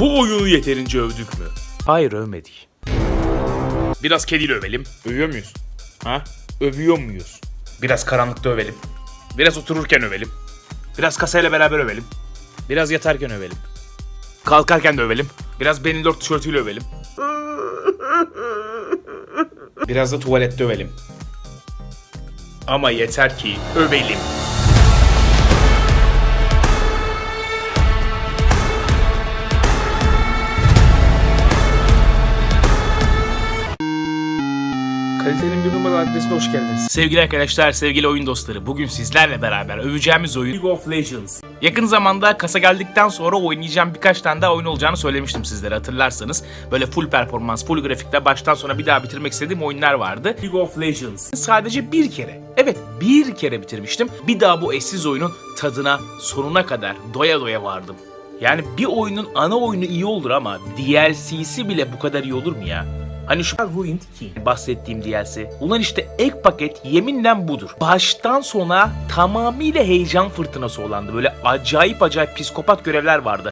Bu oyunu yeterince övdük mü? Hayır övmedik. Biraz kediyle övelim. Övüyor muyuz? Ha? Övüyor muyuz? Biraz karanlıkta övelim. Biraz otururken övelim. Biraz kasayla beraber övelim. Biraz yatarken övelim. Kalkarken de övelim. Biraz Benidorm tişörtüyle övelim. Biraz da tuvalette övelim. Ama yeter ki övelim. Kalitenin bir numaralı adresine hoş geldiniz. Sevgili arkadaşlar, sevgili oyun dostları. Bugün sizlerle beraber öveceğimiz oyun League of Legends. Yakın zamanda kasa geldikten sonra oynayacağım birkaç tane daha oyun olacağını söylemiştim sizlere hatırlarsanız. Böyle full performans, full grafikle baştan sona bir daha bitirmek istediğim oyunlar vardı. League of Legends. Sadece bir kere, evet bir kere bitirmiştim. Bir daha bu eşsiz oyunun tadına sonuna kadar doya doya vardım. Yani bir oyunun ana oyunu iyi olur ama DLC'si bile bu kadar iyi olur mu ya? Hani şu Ruined King bahsettiğim DLC. Ulan işte ek paket yeminle budur. Baştan sona tamamıyla heyecan fırtınası olandı. Böyle acayip acayip psikopat görevler vardı.